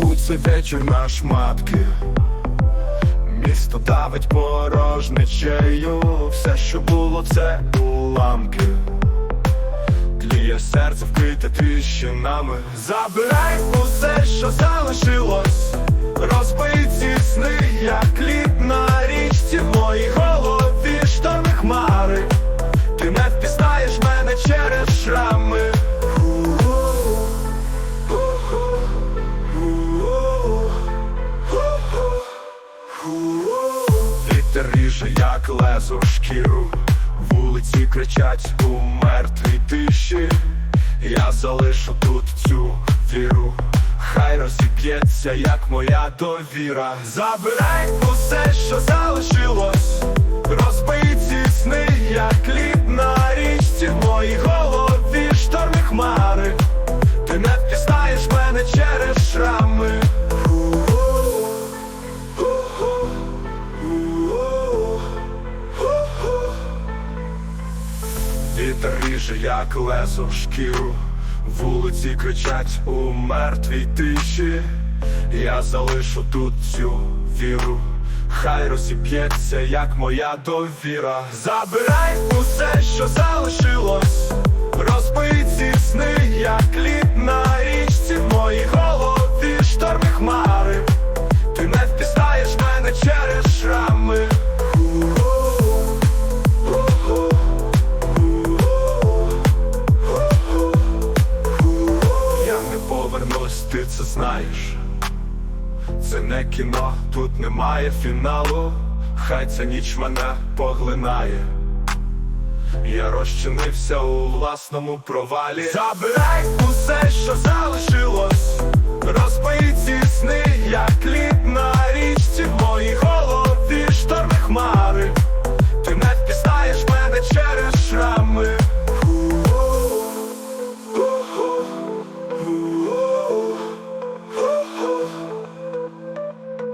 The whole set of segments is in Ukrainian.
рвуть цей вечір на шматки. Місто давить порожнечею, все, що було, це уламки. Тліє серце вкрите тріщинами. Забирай усе, що залишилось, ріже, як лезо шкіру, вулиці кричать у мертвій тиші. Я залишу тут цю віру, хай розіб'ється, як моя довіра. Забирай усе, що залишилось, Вітер ріже, як лезо шкіру, вулиці кричать у мертвій тиші. Я залишу тут цю віру, хай розіб'ється, як моя довіра. Забирай усе, що залишилось, розбий це знаєш. Це не кіно, тут немає фіналу. Хай ця ніч мене поглинає. Я розчинився у власному провалі. Забирай усе, що залишилось,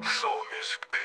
Soul music.